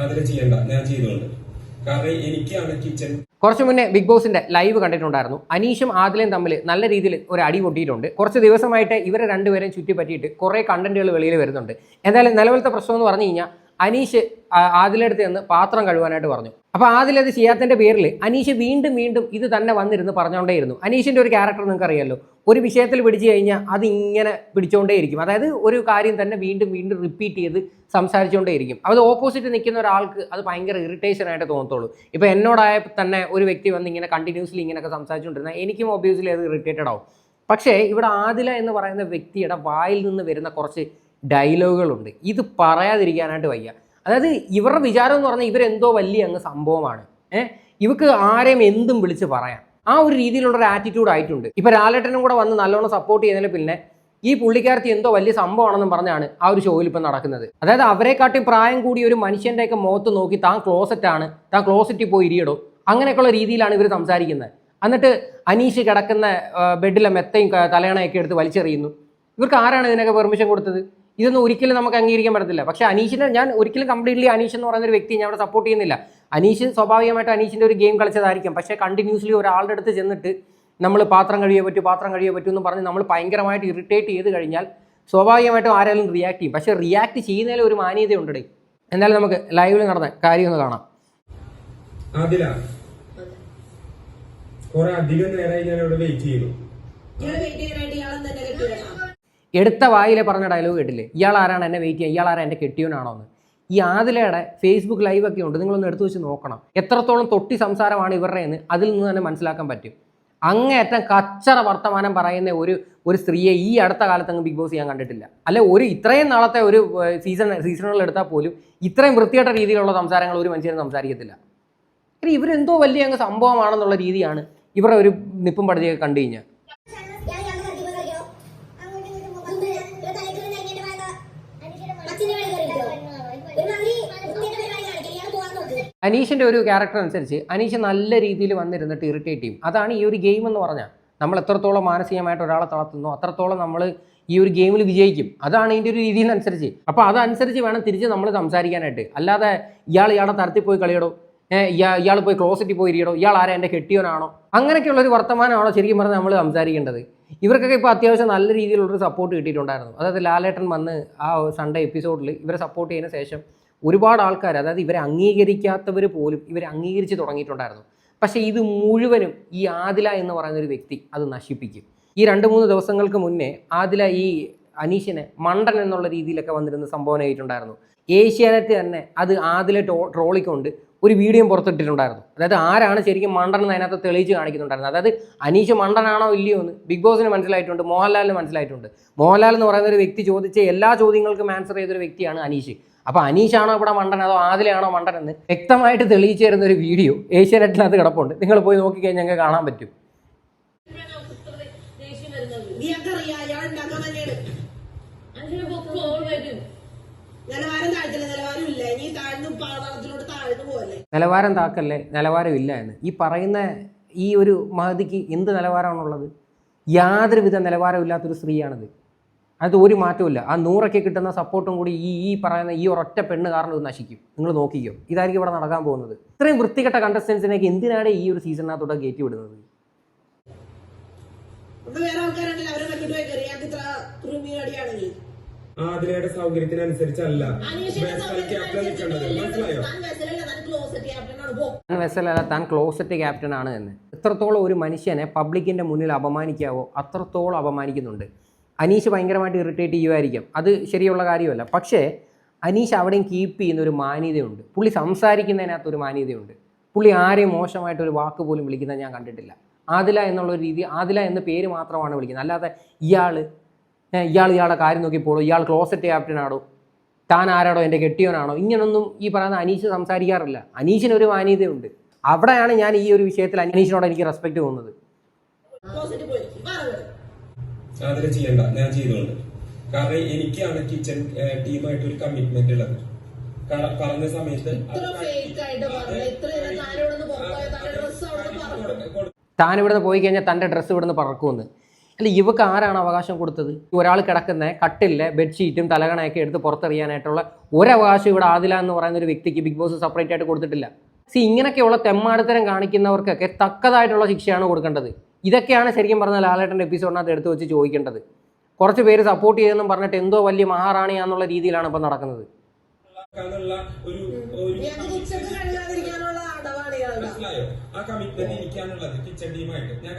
അതിൽ ചെയ്യണ്ട. ഞാൻ ചെയ്തോണ്ട്. കാരണം എനിക്കാണ് കിച്ചൺ കുറച്ച് മുന്നേ ബിഗ് ബോസിന്റെ ലൈവ് കണ്ടിട്ടുണ്ടായിരുന്നു. അനീഷും ആദിലയും തമ്മിൽ നല്ല രീതിയിൽ ഒരു അടി പൊട്ടിയിട്ടുണ്ട്. കുറച്ച് ദിവസമായിട്ട് ഇവരെ രണ്ടുപേരെയും ചുറ്റിപ്പറ്റിയിട്ട് കുറേ കണ്ടന്റുകൾ വെളിയിൽ വരുന്നുണ്ട്. എന്തായാലും നിലവിലത്തെ പ്രശ്നം എന്ന് പറഞ്ഞു കഴിഞ്ഞാൽ അനീഷ് ആദിലെടുത്ത് നിന്ന് പാത്രം കഴുകാനായിട്ട് പറഞ്ഞു. അപ്പോൾ ആദിലത് അത് ചെയ്യാത്തതിന്റെ പേരിൽ അനീഷ് വീണ്ടും വീണ്ടും ഇത് തന്നെ വന്നിരുന്ന് പറഞ്ഞുകൊണ്ടേയിരുന്നു അനീഷിന്റെ ഒരു ക്യാരക്ടർ നിങ്ങൾക്ക് അറിയാലോ ഒരു വിഷയത്തിൽ പിടിച്ചു കഴിഞ്ഞാൽ അത് ഇങ്ങനെ പിടിച്ചുകൊണ്ടേയിരിക്കും അതായത് ഒരു കാര്യം തന്നെ വീണ്ടും വീണ്ടും റിപ്പീറ്റ് ചെയ്ത് സംസാരിച്ചുകൊണ്ടേയിരിക്കും അത് ഓപ്പോസിറ്റ് നിൽക്കുന്ന ഒരാൾക്ക് അത് ഭയങ്കര ഇറിറ്റേഷൻ ആയിട്ട് തോന്നത്തുള്ളൂ. ഇപ്പോൾ എന്നോടായ തന്നെ ഒരു വ്യക്തി വന്ന് ഇങ്ങനെ കണ്ടിന്യൂസ്ലി ഇങ്ങനെയൊക്കെ സംസാരിച്ചുകൊണ്ടിരുന്നാൽ എനിക്കും ഒബ്വിയസ്ലി അത് ഇറിറ്റേറ്റഡ് ആവും. പക്ഷേ ഇവിടെ ആദില എന്ന് പറയുന്ന വ്യക്തിയുടെ വായിൽ നിന്ന് വരുന്ന കുറച്ച് ഡയലോഗുകളുണ്ട്. ഇത് പറയാതിരിക്കാനായിട്ട് വയ്യ. അതായത് ഇവരുടെ വിചാരം എന്ന് പറഞ്ഞാൽ ഇവരെന്തോ വലിയ അങ്ങ് സംഭവമാണ്. ഏഹ്? ഇവർക്ക് ആരെയും എന്തും വിളിച്ച് പറയാം. ആ ഒരു രീതിയിലുള്ള ഒരു ആറ്റിറ്റ്യൂഡ് ആയിട്ടുണ്ട്. ഇപ്പം ലാലേട്ടനും കൂടെ വന്ന് നല്ലോണം സപ്പോർട്ട് ചെയ്യുന്നതിന് പിന്നെ ഈ പുള്ളിക്കാരത്തി എന്തോ വലിയ സംഭവമാണെന്നും പറഞ്ഞാണ് ആ ഒരു ഷോയിൽ ഇപ്പം നടക്കുന്നത്. അതായത് അവരെക്കാട്ടി പ്രായം കൂടി ഒരു മനുഷ്യന്റെയൊക്കെ മുഖത്ത് നോക്കി താൻ ക്ലോസറ്റ് ആണ് താൻ ക്ലോസറ്റിൽ പോയി ഇരിയടോ. അങ്ങനെയൊക്കെയുള്ള രീതിയിലാണ് ഇവർ സംസാരിക്കുന്നത്. എന്നിട്ട് അനീഷ് കിടക്കുന്ന ബെഡിലെ മെത്തയും തലയണയൊക്കെ എടുത്ത് വലിച്ചെറിയുന്നു. ഇവർക്ക് ആരാണ് ഇതിനൊക്കെ പെർമിഷൻ കൊടുത്തത്? ഇതൊന്നും ഒരിക്കലും നമുക്ക് അംഗീകരിക്കാൻ പറ്റത്തില്ല. പക്ഷേ അനീഷിനെ ഞാൻ ഒരിക്കലും കംപ്ലീറ്റ്ലി അനീഷ് എന്ന് പറയുന്ന ഒരു വ്യക്തി ഞാൻ അവിടെ സപ്പോർട്ട് ചെയ്യുന്നില്ല. അനീഷ് സ്വാഭാവികമായിട്ട് അനീഷിന്റെ ഒരു ഗെയിം കളിച്ചതായിരിക്കും. പക്ഷേ കണ്ടിന്യൂസ്ലി ഒരാളുടെ അടുത്ത് ചെന്നിട്ട് നമ്മൾ പാത്രം കഴിയേ പറ്റൂ പാത്രം കഴിയേ പറ്റൂ എന്ന് പറഞ്ഞ് നമ്മൾ ഭയങ്കരമായിട്ട് ഇറിറ്റേറ്റ് ചെയ്ത് കഴിഞ്ഞാൽ സ്വാഭാവികമായിട്ടും ആരെങ്കിലും റിയാക്ട് ചെയ്യും. പക്ഷേ റിയാക്ട് ചെയ്യുന്നതിൽ ഒരു മാന്യത എന്നാലും നമുക്ക് ലൈവിൽ നടന്ന കാര്യം ഒന്ന് കാണാം. അതില കുറെ അധികം നേരമായി ഞാൻ ഇവിടെ വെയിറ്റ് ചെയ്യുന്നു എടുത്ത വായിലെ പറഞ്ഞ ഡയലോഗ് കേട്ടില്ലേ? ഇയാൾ ആരാണ് എന്നെ വെയിറ്റ് ചെയ്യുക ഇയാൾ ആരാ എന്റെ കെട്ടിയവനാണോ എന്ന് ഈ ആദിലയുടെ ഫേസ്ബുക്ക് ലൈവ് ഒക്കെ ഉണ്ട്. നിങ്ങളൊന്ന് എടുത്തു വെച്ച് നോക്കണം. എത്രത്തോളം തൊട്ടി സംസാരമാണ് ഇവരുടെ എന്ന് അതിൽ നിന്ന് തന്നെ മനസ്സിലാക്കാൻ പറ്റും. അങ്ങേയറ്റം കച്ചറ വർത്തമാനം പറയുന്ന ഒരു ഒരു സ്ത്രീയെ ഈ അടുത്ത കാലത്ത് അങ്ങ് ബിഗ് ബോസ് ഞാൻ കണ്ടിട്ടില്ല. അല്ല ഒരു ഇത്രയും നാളത്തെ ഒരു സീസൺ സീസണുകൾ എടുത്താൽ പോലും ഇത്രയും വൃത്തികെട്ട രീതിയിലുള്ള സംസാരങ്ങൾ ഒരു മനുഷ്യനും സംസാരിക്കത്തില്ല. ഇവരെന്തോ വലിയ അങ്ങ് സംഭവമാണെന്നുള്ള രീതിയാണ് ഇവരുടെ ഒരു നിപ്പും പടുതിയൊക്കെ കണ്ടു കഴിഞ്ഞാൽ ഞാൻ ഇയാളുടെ കറിക്ക് പോയി കളിക്കണോ? അങ്ങോട്ടും ഇങ്ങോട്ടും പോകാൻ പറ്റില്ല. ഇവിടെ തലയ്ക്ക് വീണ് കഴിഞ്ഞിട്ട് വേണ്ട. അച്ഛന്റെ കളി കളിക്കോ? ഒരുമാതിരി വൃത്തികെട്ട പരിപാടി കാണിക്കും. ഇയാൾ പോകാൻ നോക്ക്. അനീഷിന്റെ ഒരു ക്യാരക്ടർ അനുസരിച്ച് അനീഷ് നല്ല രീതിയിൽ വന്നിരുന്നിട്ട് ഇറിറ്റേറ്റ് ചെയ്യും. അതാണ് ഈ ഒരു ഗെയിം എന്ന് പറഞ്ഞാൽ. നമ്മൾ എത്രത്തോളം മാനസികമായിട്ട് ഒരാളെ തളർത്തുന്നു അത്രത്തോളം നമ്മൾ ഈ ഒരു ഗെയിമിൽ വിജയിക്കും. അതാണ് ഇതിന്റെ ഒരു രീതിയിനനുസരിച്ച് അപ്പോൾ അതനുസരിച്ച് വേണം തിരിച്ച് നമ്മൾ സംസാരിക്കാനായിട്ട്. അല്ലാതെ ഇയാൾ ഇയാളെ തരത്തിൽ പോയി കളിയടോ. ഇയാൾ ഇയാൾ പോയി ക്ലോസറ്റിൽ പോയി ഇരിയടോ. ഇയാൾ ആരാ? എന്റെ കെട്ടിയോനാണോ? അങ്ങനെയൊക്കെയുള്ള ഒരു വർത്തമാനമാണോ ശരിക്കും പറഞ്ഞാൽ നമ്മൾ സംസാരിക്കേണ്ടത്. ഇവർക്കൊക്കെ ഇപ്പോൾ അത്യാവശ്യം നല്ല രീതിയിലുള്ളൊരു സപ്പോർട്ട് കിട്ടിയിട്ടുണ്ടായിരുന്നു. അതായത് ലാലേട്ടൻ വന്ന് ആ സൺഡേ എപ്പിസോഡിൽ ഇവരെ സപ്പോർട്ട് ചെയ്യുന്ന ശേഷം ഒരുപാട് ആൾക്കാർ അതായത് ഇവരെ അംഗീകരിക്കാത്തവർ പോലും ഇവരെ അംഗീകരിച്ച് തുടങ്ങിയിട്ടുണ്ടായിരുന്നു. പക്ഷേ ഇത് മുഴുവനും ഈ ആദില എന്ന് പറയുന്ന ഒരു വ്യക്തി അത് നശിപ്പിക്കും. ഈ രണ്ട് മൂന്ന് ദിവസങ്ങൾക്ക് മുന്നേ ആദില ഈ അനീഷിനെ മണ്ടൻ എന്നുള്ള രീതിയിലൊക്കെ വന്നിരുന്ന സംഭവം ആയിട്ടുണ്ടായിരുന്നു. ഏഷ്യാനെറ്റ് തന്നെ അത് ആദില ടോ ട്രോളിക്കൊണ്ട് ഒരു വീഡിയോ പുറത്തിട്ടിട്ടുണ്ടായിരുന്നു. അതായത് ആരാണ് ശരിക്കും മണ്ടൻ എന്ന് അതിനകത്ത് തെളിയിച്ച് കാണിക്കുന്നുണ്ടായിരുന്നത്? അതായത് അനീഷ് മണ്ടനാണോ ഇല്ലയോ എന്ന് ബിഗ് ബോസിന് മനസ്സിലായിട്ടുണ്ട് മോഹൻലാലിന് മനസ്സിലായിട്ടുണ്ട്. മോഹൻലാൽ എന്ന് പറയുന്ന ഒരു വ്യക്തി ചോദിച്ച എല്ലാ ചോദ്യങ്ങൾക്കും ആൻസർ ചെയ്തൊരു വ്യക്തിയാണ് അനീഷ്. അപ്പോൾ അനീഷാണോ ഇവിടെ മണ്ടൻ? അതോ ആദിലാണോ മണ്ടൻ എന്ന് വ്യക്തമായിട്ട് തെളിയിച്ചു തരുന്ന ഒരു വീഡിയോ ഏഷ്യാനെറ്റിനകത്ത് കിടപ്പുണ്ട്. നിങ്ങൾ പോയി നോക്കിക്കഴിഞ്ഞാൽ ഞങ്ങൾക്ക് കാണാൻ പറ്റും. നിലവാരം താക്കല്ലേ? നിലവാരമില്ല എന്ന്. ഈ പറയുന്ന ഈ ഒരു മഹതിക്ക് എന്ത് നിലവാരമാണുള്ളത്? യാതൊരുവിധ നിലവാരമില്ലാത്തൊരു സ്ത്രീയാണിത്. അത് ഒരു മാറ്റമില്ല ആ നൂറൊക്കെ കിട്ടുന്ന സപ്പോർട്ടും കൂടി ഈ ഈ പറയുന്ന ഈ ഒരൊറ്റ പെണ്ണ് കാരണം ഇത് നശിക്കും. നിങ്ങൾ നോക്കിക്കോ. ഇതായിരിക്കും ഇവിടെ നടക്കാൻ പോകുന്നത്. ഇത്രയും വൃത്തികെട്ട കണ്ടസ്റ്റൻസിനേക്ക് എന്തിനാണ് ഈ ഒരു സീസണിനകത്തോടെ കയറ്റി വിടുന്നത്? ആതിരയുടെ സൗകര്യത്തിനനുസരിച്ചല്ല. വെസലല്ല താൻ ക്ലോസറ്റ് ക്യാപ്റ്റൻ ആണ്. എന്ന്. എത്രത്തോളം ഒരു മനുഷ്യനെ പബ്ലിക്കിന്റെ മുന്നിൽ അപമാനിക്കാവോ അത്രത്തോളം അപമാനിക്കുന്നുണ്ട്. അനീഷ് ഭയങ്കരമായിട്ട് ഇറിറ്റേറ്റ് ചെയ്യുമായിരിക്കും അത് ശരിയുള്ള കാര്യമല്ല. പക്ഷേ അനീഷ് അവിടെയും കീപ്പ് ചെയ്യുന്ന ഒരു മാന്യതയുണ്ട്. പുള്ളി സംസാരിക്കുന്നതിനകത്ത് ഒരു മാന്യതയുണ്ട്. പുള്ളി ആരെയും മോശമായിട്ട് ഒരു വാക്ക് പോലും വിളിക്കുന്നത് ഞാൻ കണ്ടിട്ടില്ല. ആദില എന്നുള്ള രീതി ആദില എന്ന പേര് മാത്രമാണ് വിളിക്കുന്നത്. അല്ലാതെ ഇയാൾ ഇയാൾ ഇയാളെ കാര്യം നോക്കി നോക്കിപ്പോളൂ ഇയാൾ ക്ലോസറ്റ് ക്യാപ്റ്റനാണോ താൻ ആരാടോ? എന്റെ കെട്ടിയോനാണോ ഇങ്ങനൊന്നും ഈ പറയുന്ന അനീഷ് സംസാരിക്കാറില്ല. അനീഷിനൊരു മാന്യതയുണ്ട്. അവിടെയാണ് ഞാൻ ഈ ഒരു വിഷയത്തിൽ അനീഷിനോട് എനിക്ക് റെസ്പെക്റ്റ് തോന്നുന്നത്. അതിൽ ചെയ്യണ്ട. ഞാൻ ചെയ്തോണ്ട് കാരണം എനിക്കാണ് കിച്ചൺ ടീമായിട്ട് ഒരു കമ്മിറ്റ്മെന്റ് ഉള്ളത്. പറഞ്ഞ സമയത്ത് താൻ ഇവിടുന്ന് പോയി കഴിഞ്ഞാൽ തന്റെ ഡ്രസ്സ് ഇവിടുന്ന് പറക്കുമെന്ന്. അല്ല ഇവക്ക് ആരാണ് അവകാശം കൊടുത്തത്? ഒരാൾ കിടക്കുന്ന കട്ടിലെ ബെഡ്ഷീറ്റും തലകണയൊക്കെ എടുത്ത് പുറത്തെറിയാനായിട്ടുള്ള ഒരവകാശം ഇവിടെ ആദില എന്ന് പറയുന്ന ഒരു വ്യക്തിക്ക് ബിഗ് ബോസ് സെപ്പറേറ്റ് ആയിട്ട് കൊടുത്തിട്ടില്ല. സി ഇങ്ങനെയൊക്കെയുള്ള തെമ്മാടിത്തരം കാണിക്കുന്നവർക്കൊക്കെ തക്കതായിട്ടുള്ള ശിക്ഷയാണ് കൊടുക്കേണ്ടത്. ഇതൊക്കെയാണ് ശരിക്കും പറഞ്ഞാൽ ലാലേട്ടന്റെ എപ്പിസോഡിനകത്ത് എടുത്ത് വെച്ച് ചോദിക്കേണ്ടത്. കുറച്ച് പേര് സപ്പോർട്ട് ചെയ്തെന്നും പറഞ്ഞിട്ട് എന്തോ വലിയ മഹാറാണിയാന്നുള്ള രീതിയിലാണ് ഇപ്പം നടക്കുന്നത്. അങ്ങനത്തെ മനസ്സിലായോ? ആ കമ്മിറ്റ്മെന്റ് എനിക്കാണുള്ളത്. കിച്ചൺ ടീമായിട്ട് ഞാൻ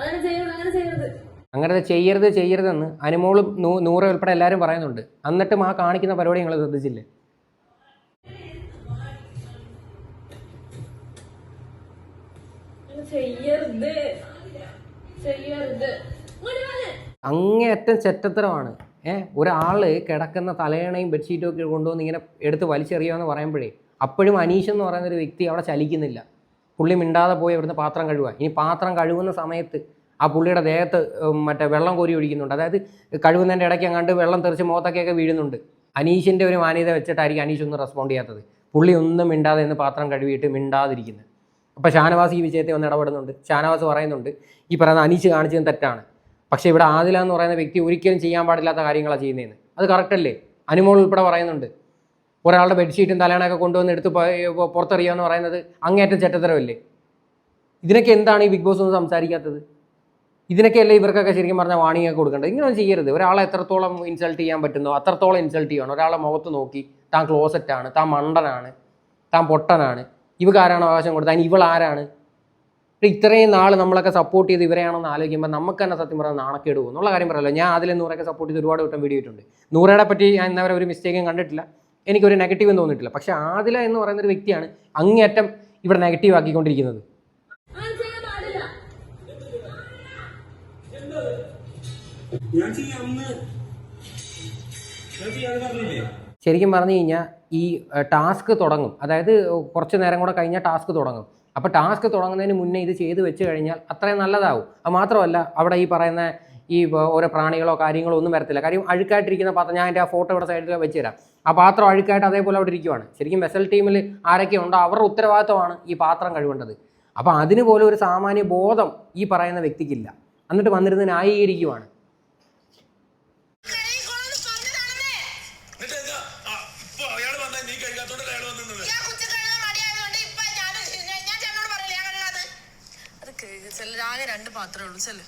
അങ്ങനെ ചെയ്യരുത് അങ്ങനെ ചെയ്യരുത്. ചെയ്യരുത് ചെയ്യരുതെന്ന് അനുമോളും നൂ- നൂറ് ഉൾപ്പെടെ എല്ലാവരും പറയുന്നുണ്ട്. എന്നിട്ടും ആ കാണിക്കുന്ന പരിപാടി നിങ്ങൾ ശ്രദ്ധിച്ചില്ലേ? ചെയ്യരുത്. ചെയ്യരുത്. ചെറ്റത്തരമാണ്. ഏഹ് ഒരാൾ കിടക്കുന്ന തലയണയും ബെഡ്ഷീറ്റും ഒക്കെ കൊണ്ടുവന്ന് ഇങ്ങനെ എടുത്ത് വലിച്ചെറിയുമെന്ന് പറയുമ്പോഴേ അപ്പോഴും അനീഷ് എന്ന് പറയുന്ന ഒരു വ്യക്തി അവിടെ ചലിക്കുന്നില്ല. പുള്ളി മിണ്ടാതെ പോയി അവിടുന്ന് പാത്രം കഴുകുക. ഇനി പാത്രം കഴുകുന്ന സമയത്ത് ആ പുള്ളിയുടെ ദേഹത്ത് മറ്റേ വെള്ളം കോരി ഒഴിക്കുന്നുണ്ട്. അതായത് കഴുകുന്നതിന്റെ ഇടയ്ക്ക് അങ്ങാണ്ട് വെള്ളം തെറിച്ച് മുഖത്തൊക്കെയൊക്കെ വീഴുന്നുണ്ട്. അനീഷിന്റെ ഒരു മാന്യത വെച്ചിട്ടായിരിക്കും അനീഷ് ഒന്നും റെസ്പോണ്ട് ചെയ്യാത്തത്. പുള്ളി ഒന്നും മിണ്ടാതെ എന്ന് പാത്രം കഴുകിയിട്ട് മിണ്ടാതിരിക്കുന്നത്. അപ്പോൾ ഷാനവാസ് ഈ വിജയത്തെ ഒന്ന് ഇടപെടുന്നുണ്ട്. ഷാനവാസ് പറയുന്നുണ്ട് ഈ പറയുന്ന അനീച്ച് കാണിച്ചതും തെറ്റാണ്. പക്ഷേ ഇവിടെ ആദില എന്ന് പറയുന്ന വ്യക്തി ഒരിക്കലും ചെയ്യാൻ പാടില്ലാത്ത കാര്യങ്ങളാണ് ചെയ്യുന്നതെന്ന്. അത് കറക്റ്റല്ലേ അനുമോൾ ഉൾപ്പെടെ പറയുന്നുണ്ട് ഒരാളുടെ ബെഡ്ഷീറ്റും തലയണയൊക്കെ കൊണ്ടുവന്ന് എടുത്ത് പുറത്തെറിയുക എന്ന് പറയുന്നത് അങ്ങേറ്റം ചെറ്റത്തരമല്ലേ ഇതിനൊക്കെ എന്താണ് ഈ ബിഗ് ബോസ് ഒന്നും സംസാരിക്കാത്തത്? ഇതിനൊക്കെയല്ലേ ഇവർക്കൊക്കെ ശരിക്കും പറഞ്ഞാൽ വാണിംഗ് ഒക്കെ കൊടുക്കേണ്ടത്? ഇങ്ങനെ ചെയ്യരുത്. ഒരാളെ എത്രത്തോളം ഇൻസൾട്ട് ചെയ്യാൻ പറ്റുന്നോ അത്രത്തോളം ഇൻസൾട്ട് ചെയ്യണം ഒരാളെ മുഖത്ത് നോക്കി താൻ ക്ലോസറ്റാണ് താൻ മണ്ടനാണ് താൻ പൊട്ടനാണ്. ഇവക്ക് ആരാണ് അവകാശം കൊടുത്തത്. അതിന് ഇവൾ ആരാണ് ഇപ്പൊ ഇത്രയും നാൾ നമ്മളൊക്കെ സപ്പോർട്ട് ചെയ്ത് ഇവരെയാണെന്ന് ആലോചിക്കുമ്പോൾ നമുക്ക് തന്നെ സത്യം പറഞ്ഞാൽ നാണക്കേട് പോകും. എന്നുള്ള കാര്യം പറയല്ലോ. ഞാൻ അതിൽ നൂറൊക്കെ സപ്പോർട്ട് ചെയ്ത് ഒരുപാട് വട്ടം വീഡിയോ ഇട്ടുണ്ട് നൂറയുടെ പറ്റി ഞാൻ ഇന്നവരെ ഒരു മിസ്റ്റേക്കും കണ്ടിട്ടില്ല. എനിക്കൊരു നെഗറ്റീവും തോന്നിയിട്ടില്ല. പക്ഷേ ആദില എന്ന് പറയുന്ന ഒരു വ്യക്തിയാണ് അങ്ങേയറ്റം ഇവിടെ നെഗറ്റീവ് ആക്കിക്കൊണ്ടിരിക്കുന്നത്. ഞാൻ ചെയ്യാമെന്ന് ഞാൻ ചെയ്യാന്ന് പറഞ്ഞില്ലേ? ശരിക്കും പറഞ്ഞു കഴിഞ്ഞാൽ ഈ ടാസ്ക് തുടങ്ങും. അതായത് കുറച്ച് നേരം കൂടെ കഴിഞ്ഞാൽ ടാസ്ക് തുടങ്ങും. അപ്പോൾ ടാസ്ക് തുടങ്ങുന്നതിന് മുന്നേ ഇത് ചെയ്ത് വെച്ച് കഴിഞ്ഞാൽ അത്രയും നല്ലതാവും. അത് മാത്രമല്ല അവിടെ ഈ പറയുന്ന ഈ ഓരോ പ്രാണികളോ കാര്യങ്ങളോ ഒന്നും വരത്തില്ല. കാര്യം അഴുക്കായിട്ടിരിക്കുന്ന പാത്രം ഞാൻ എന്റെ ആ ഫോട്ടോ ഇവിടെ സൈഡിൽ വെച്ച് തരാം. ആ പാത്രം അഴുക്കായിട്ട് അതേപോലെ അവിടെ ഇരിക്കുവാണ്. ശരിക്കും വെസൽ ടീമിൽ ആരൊക്കെ ഉണ്ടോ അവരുടെ ഉത്തരവാദിത്വമാണ് ഈ പാത്രം കഴുകേണ്ടത്. അപ്പോൾ അതിന് പോലും ഒരു സാമാന്യ ബോധം ഈ പറയുന്ന വ്യക്തിക്കില്ല. എന്നിട്ട് വന്നിരുന്ന് ന്യായീകരിക്കുവാണ്. ചെല്ല്. ആകെ രണ്ട് പാത്രമേ ഉള്ളൂ. ചെല്ല്.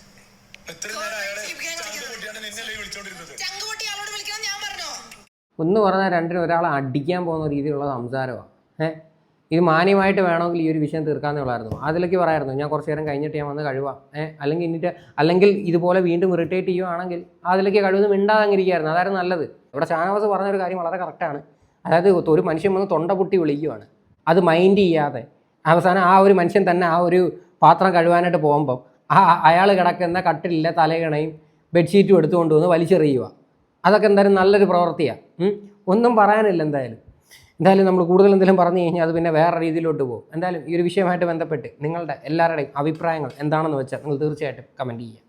ചങ്കുപൊട്ടി വിളിക്കണം ഞാൻ പറഞ്ഞോ? ഒന്ന് പറഞ്ഞാൽ രണ്ടിനും ഒരാളെ അടിക്കാൻ പോകുന്ന രീതിയിലുള്ള സംസാരമാണ് ഏഹ് ഇത് മാന്യമായിട്ട് വേണമെങ്കിൽ ഈ ഒരു വിഷയം തീർക്കാന്നേ ഉള്ളായിരുന്നു. അതിലേക്ക് പറയായിരുന്നു ഞാൻ കുറച്ച് നേരം കഴിഞ്ഞിട്ട് ഞാൻ വന്ന് കഴിവാം. ഏഹ് അല്ലെങ്കിൽ ഇന്നിട്ട് അല്ലെങ്കിൽ ഇതുപോലെ വീണ്ടും ഇറിറ്റേറ്റ് ചെയ്യുവാണെങ്കിൽ അതിലേക്ക് കഴിവതും മിണ്ടാതങ്ങിരിക്കുകയായിരുന്നു അതായിരുന്നു നല്ലത്. ഇവിടെ ഷാനവാസ് പറഞ്ഞൊരു കാര്യം വളരെ കറക്റ്റാണ് അതായത് ഒരു മനുഷ്യൻ വന്ന് തൊണ്ട പൊട്ടി വിളിക്കുവാണ്. അത് മൈൻഡ് ചെയ്യാതെ. അവസാനം ആ ഒരു മനുഷ്യൻ തന്നെ ആ ഒരു പാത്രം കഴുകാനായിട്ട് പോകുമ്പം ആ അയാൾ കിടക്കുന്ന കട്ടിലിലെ തലയിണയും ബെഡ്ഷീറ്റും എടുത്തുകൊണ്ട് വന്ന് വലിച്ചെറിയുക. അതൊക്കെ എന്തായാലും നല്ലൊരു പ്രവൃത്തിയാണ് ഒന്നും പറയാനില്ല എന്തായാലും. എന്തായാലും നമ്മൾ കൂടുതൽ എന്തെങ്കിലും പറഞ്ഞു കഴിഞ്ഞാൽ അത് പിന്നെ വേറെ രീതിയിലോട്ട് പോകും. എന്തായാലും ഈ ഒരു വിഷയമായിട്ട് ബന്ധപ്പെട്ട് നിങ്ങളുടെ എല്ലാവരുടെയും അഭിപ്രായങ്ങൾ എന്താണെന്ന് വെച്ചാൽ നിങ്ങൾ തീർച്ചയായിട്ടും കമന്റ് ചെയ്യുക.